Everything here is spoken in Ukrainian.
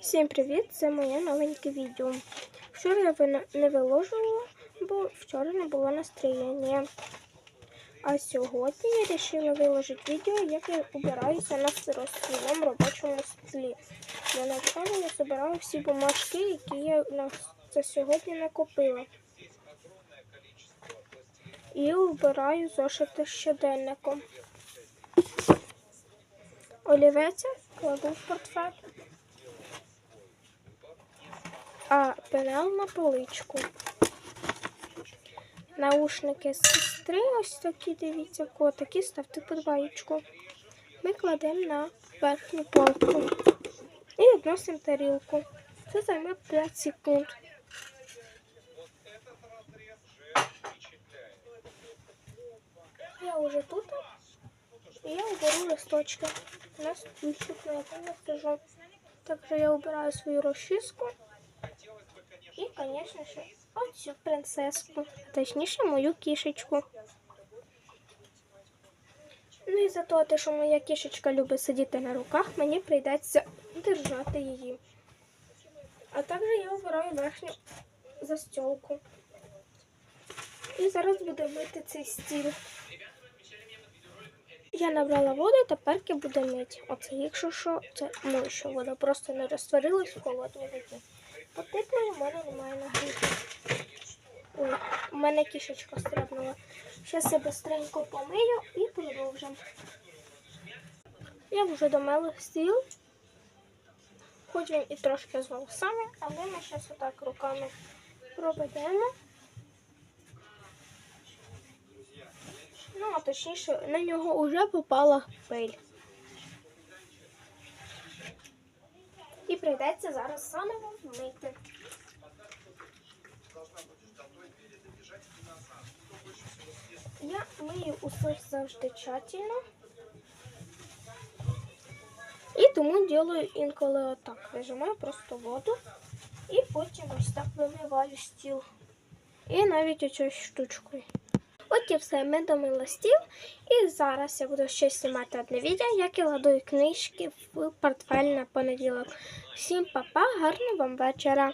Всім привіт! Це моє новеньке відео. Вчора я не виложувала, бо вчора не було настроєння. А сьогодні я вирішила виложити відео, як я убираюся на сиросійному робочому столі. Для начала я збираю всі бумажки, які я це сьогодні накопила. І вбираю зошити щоденником. Олівеця кладу в портфель а пенал на поличку. Наушники сестри, ось такі, дивіться, котики, ставте під двоєчку. Ми кладемо на верхню полку і відносимо тарілку. Це займе 5 секунд. Я вже тут. І я уберу листочки. У нас стульчик, на якому я сижу. Также я убираю свою розчіску. Звісно ж, оцю принцеску, точніше мою кішечку. Ну і за те, що моя кішечка любить сидіти на руках, мені прийдеться держати її. А також я обираю верхню застілку. І зараз буду мити цей стіл. Я набрала воду, тепер я буду мити. Оце, якщо що, це миша вода просто не розтворилась в холодній воді. Потеплою в мене немає нагріти. У мене кішечка стрибнула. Зараз я быстренько помию і продовжимо. Я вже домила стіл. Хоч він і трошки з волосами, але ми зараз отак руками проведемо. Ну, а точніше, на нього вже попала пиль. І прийдеться зараз заново вмити. Я мию усе завжди тщательно. І тому делаю інколи отак. Вижимаю просто воду і потім ось так вимиваю стіл. І навіть оцю штучкою. От і все, ми домили стіл. І зараз я буду ще знімати одне відео, як я ладую книжки в портфель на понеділок. Всім па-па, гарного вам вечора!